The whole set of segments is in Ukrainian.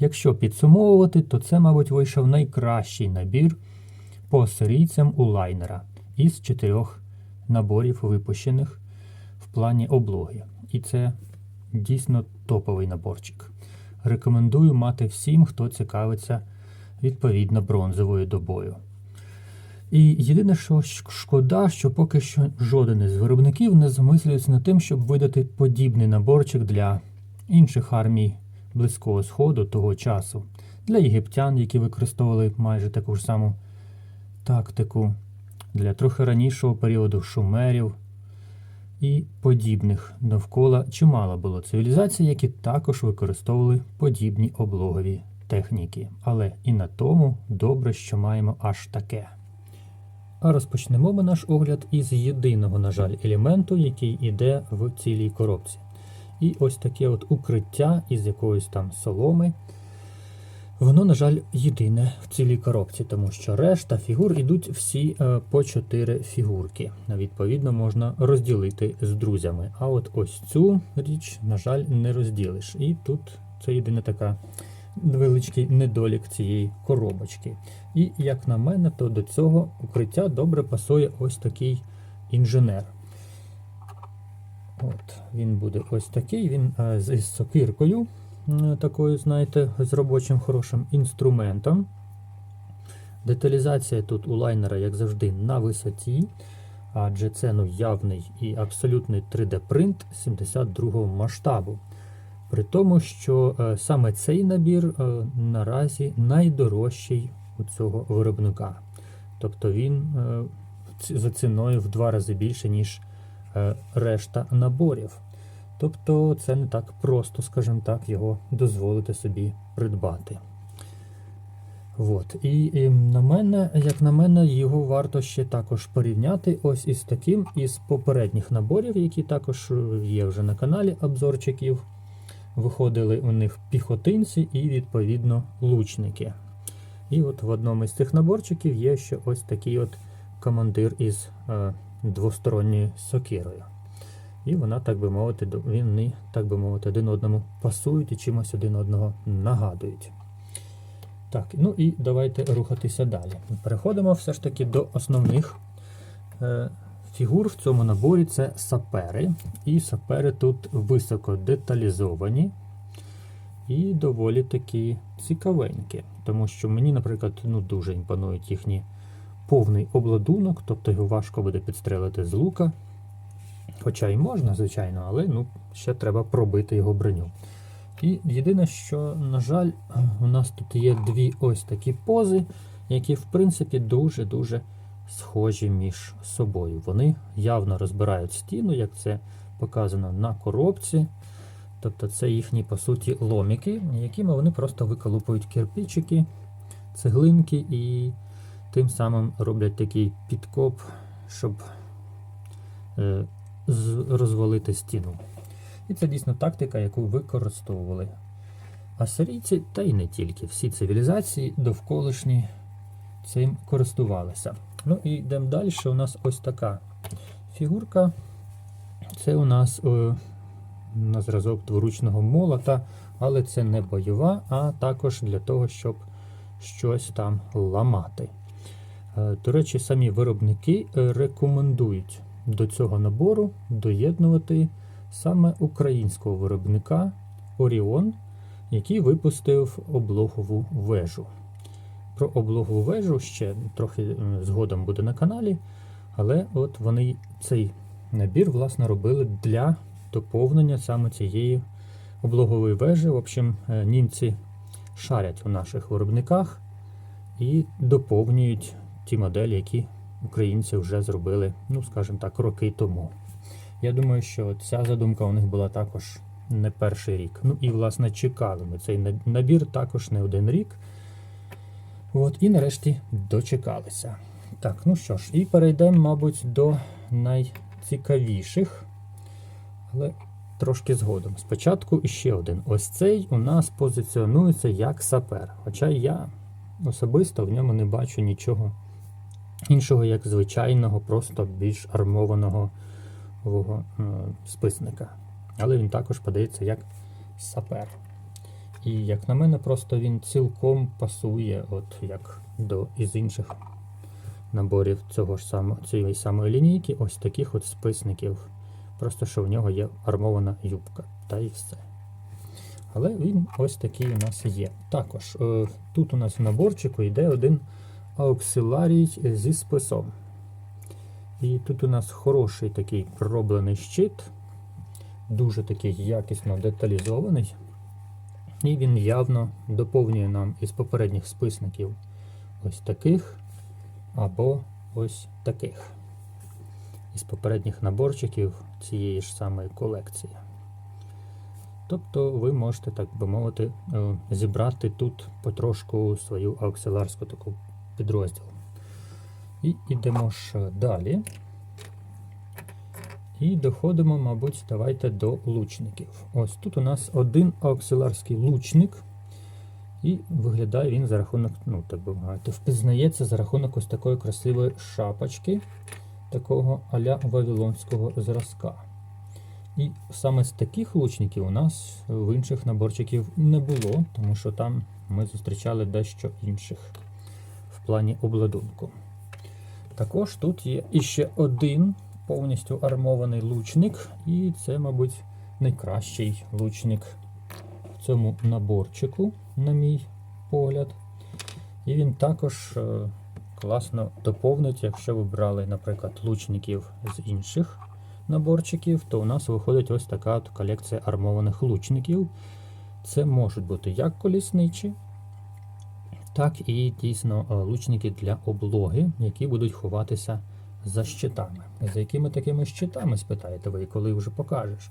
Якщо підсумовувати, то це, мабуть, вийшов найкращий набір по сирійцям у лайнера із чотирьох наборів, випущених в плані облоги. І це дійсно топовий наборчик. Рекомендую мати всім, хто цікавиться відповідно бронзовою добою. І єдине, що шкода, що поки що жоден із виробників не замислюється над тим, щоб видати подібний наборчик для інших армій Близького Сходу того часу, для єгиптян, які використовували майже таку ж саму тактику, для трохи ранішого періоду шумерів і подібних. Довкола чимало було цивілізацій, які також використовували подібні облогові техніки. Але і на тому добре, що маємо аж таке. А розпочнемо ми наш огляд із єдиного, на жаль, елементу, який іде в цілій коробці. І ось таке от укриття із якоїсь там соломи. Воно, на жаль, єдине в цілій коробці, тому що решта фігур ідуть всі е, по 4 фігурки. Відповідно, можна розділити з друзями. А от ось цю річ, на жаль, не розділиш. І тут це єдина така невеличкий недолік цієї коробочки. І як на мене, то до цього укриття добре пасує ось такий інженер. От, Він буде ось такий, він е, з сокиркою, такою, знаєте, з робочим хорошим інструментом. Деталізація тут у лайнера, як завжди, на висоті, адже це ну, явний і абсолютний 3D-принт 72-го масштабу. При тому, що е, саме цей набір е, наразі найдорожчий у цього виробника. Тобто він за ціною в два рази більше, ніж решта наборів. Тобто це не так просто, скажімо так, його дозволити собі придбати. От. І, і на мене, як на мене, його варто ще також порівняти ось із таким із попередніх наборів, які також е, є вже на каналі обзорчиків. Виходили у них піхотинці і, відповідно, лучники. І от в одному із цих наборчиків є ще ось такий от командир із е, двосторонньою сокирою. І вона, так би мовити, вони, так би мовити, один одному пасують і чимось один одного нагадують. Так, ну і давайте рухатися далі. Переходимо все ж таки до основних е, фігур в цьому наборі це сапери. І сапери тут високо деталізовані і доволі такі цікавенькі. Тому що мені, наприклад, ну, дуже імпонують їхні повний обладунок, тобто його важко буде підстрелити з лука. Хоча й можна, звичайно, але ну, ще треба пробити його броню. І єдине, що, на жаль, у нас тут є дві ось такі пози, які, в принципі, дуже-дуже схожі між собою. Вони явно розбирають стіну, як це показано на коробці. Тобто це їхні, по суті, ломіки, якими вони просто виколупують кирпичики, цеглинки і тим самим роблять такий підкоп, щоб е, розвалити стіну. І це дійсно тактика, яку використовували асирійці, та й не тільки. Всі цивілізації довколишні цим користувалися. Ну і йдемо далі. У нас ось така фігурка. Це у нас е, на зразок дворучного молота, але це не бойова, а також для того, щоб щось там ламати. Е, До речі, самі виробники е, рекомендують до цього набору доєднувати саме українського виробника Оріон, який випустив облогову вежу. Про облогову вежу ще трохи е, згодом буде на каналі, але от вони цей набір власне робили для доповнення саме цієї облогової вежі. В общем, німці шарять у наших виробниках і доповнюють ті моделі, які українці вже зробили, ну скажімо так, роки тому. Я думаю, що ця задумка у них була також не перший рік. Ну і, власне, чекали ми цей набір також не один рік. От, і нарешті дочекалися. Так, ну що ж, і перейдемо, мабуть, до найцікавіших, але трошки згодом. Спочатку іще один. Ось цей у нас позиціонується як сапер. Хоча я особисто в ньому не бачу нічого іншого, як звичайного, просто більш армованого е, списника. Але він також подається як сапер. І як на мене, просто він цілком пасує, от як до із інших наборів цього ж самого, цієї самої лінійки, ось таких от списників. Просто що в нього є армована юбка, та і все. Але він ось такий у нас є. Також е, тут у нас в наборчику йде один ауксиларій зі списом. І тут у нас хороший такий пророблений щит, дуже такий якісно деталізований. І він явно доповнює нам із попередніх списників ось таких або ось таких. Із попередніх наборчиків цієї ж самої колекції. Тобто ви можете, так би мовити, е, зібрати тут потрошку свою ауксиларську таку підрозділ. І йдемо ж далі. І доходимо, мабуть, давайте до лучників. Ось тут у нас один ауксиларський лучник. І виглядає він за рахунок, ну, так би мовити, впізнається за рахунок ось такої красивої шапочки, такого аля вавилонського зразка. І саме з таких лучників у нас в інших наборчиків не було, тому що там ми зустрічали дещо інших плані обладунку. Також тут є іще один повністю армований лучник, і це, мабуть, найкращий лучник в цьому наборчику, на мій погляд. І він також е, класно доповнить, якщо ви брали, наприклад, лучників з інших наборчиків, то у нас виходить ось така от колекція армованих лучників. Це можуть бути як колісничі, так і дійсно е, лучники для облоги, які будуть ховатися за щитами. За якими такими щитами, спитаєте ви, коли вже покажеш?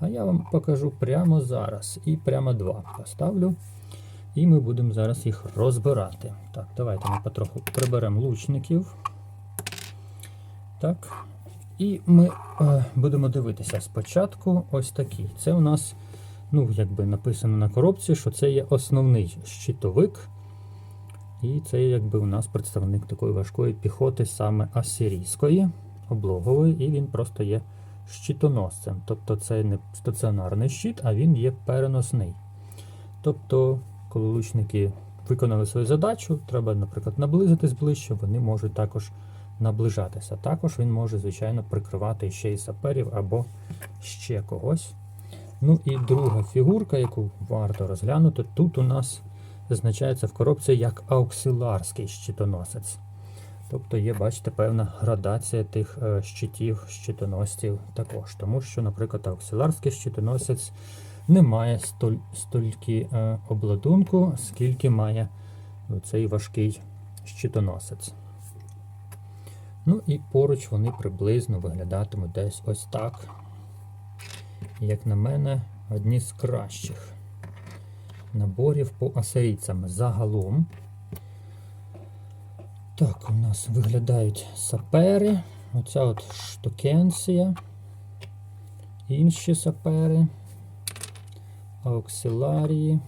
А я вам покажу прямо зараз. І прямо два поставлю. І ми будемо зараз їх розбирати. Так, давайте ми потроху приберемо лучників. Так. І ми е, будемо дивитися спочатку ось такі. Це у нас, ну, якби написано на коробці, що це є основний щитовик. І це якби у нас представник такої важкої піхоти, саме асирійської, облогової, і він просто є щитоносцем. Тобто це не стаціонарний щит, а він є переносний. Тобто, коли лучники виконали свою задачу, треба, наприклад, наблизитись ближче, вони можуть також наближатися. Також він може, звичайно, прикривати ще й саперів або ще когось. Ну і друга фігурка, яку варто розглянути, тут у нас зазначається в коробці як ауксиларський щитоносець. Тобто є, бачите, певна градація тих е, щитів, щитоносців також. Тому що, наприклад, ауксиларський щитоносець не має столь, стільки е, обладунку, скільки має цей важкий щитоносець. Ну і поруч вони приблизно виглядатимуть десь ось так. Як на мене, одні з кращих наборів по асирійцям загалом. Так, у нас виглядають сапери. Оця от штукенція. Інші сапери. Ауксиларії.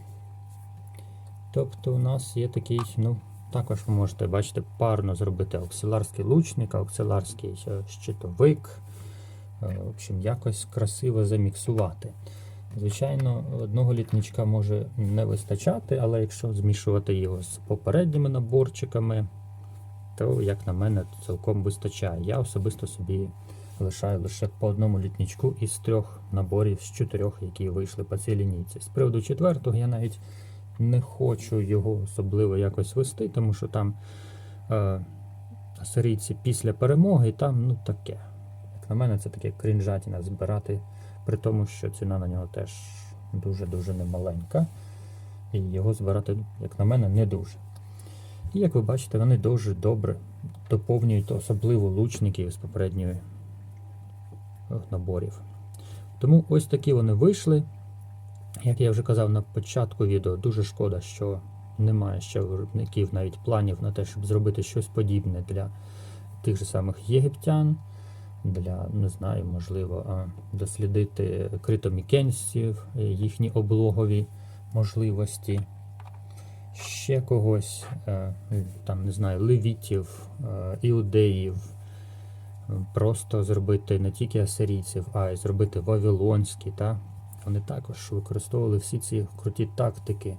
Тобто у нас є такий, ну, також ви можете бачити, парно зробити ауксиларський лучник, ауксиларський е, щитовик. Е, В общем, якось красиво заміксувати. Звичайно, одного літничка може не вистачати, але якщо змішувати його з попередніми наборчиками, то, як на мене, цілком вистачає. Я особисто собі лишаю лише по одному літничку із трьох наборів з чотирьох, які вийшли по цій лінійці. З приводу четвертого я навіть не хочу його особливо якось вести, тому що там е, асирійці після перемоги, там ну таке. Як на мене, це таке крінжатіна збирати, при тому, що ціна на нього теж дуже-дуже немаленька. І його збирати, як на мене, не дуже. І як ви бачите, вони дуже добре доповнюють особливо лучників з попередніх наборів. Тому ось такі вони вийшли. Як я вже казав на початку відео, дуже шкода, що немає ще виробників навіть планів на те, щоб зробити щось подібне для тих же самих єгиптян, для, не знаю, можливо, дослідити критомікенців, їхні облогові можливості, ще когось, е, там, не знаю, левітів, е, іудеїв. Просто зробити не тільки асирійців, а й зробити вавилонські, та? Вони також використовували всі ці круті тактики.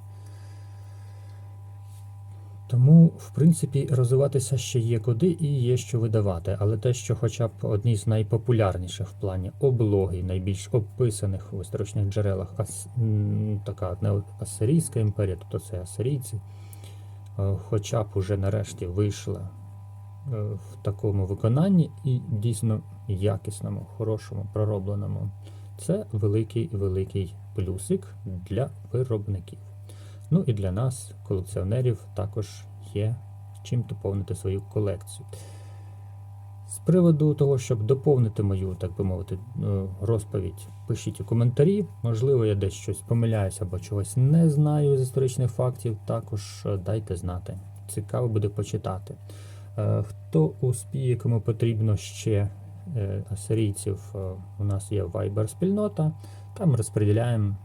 Тому, в принципі, розвиватися ще є куди і є що видавати. Але те, що хоча б одні з найпопулярніших в плані облоги, найбільш описаних в історичних джерелах, ас, така Асирійська імперія, тобто це асирійці, е, хоча б уже нарешті вийшла е, в такому виконанні і дійсно якісному, хорошому, проробленому. Це великий великий плюсик для виробників. Ну і для нас, колекціонерів, також є чим доповнити свою колекцію. З приводу того, щоб доповнити мою, так би мовити, е, розповідь, пишіть у коментарі. Можливо, я десь щось помиляюсь або чогось не знаю з історичних фактів. Також е, дайте знати. Цікаво буде почитати. Е, Хто успіє, кому потрібно ще асирійців, у нас є Viber спільнота, там розподіляємо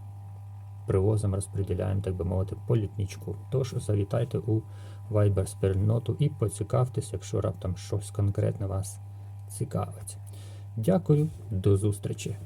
привозимо, розподіляємо, так би мовити, по літничку. Тож завітайте у Viber спільноту і поцікавтесь, якщо раптом щось конкретне вас цікавить. Дякую, до зустрічі!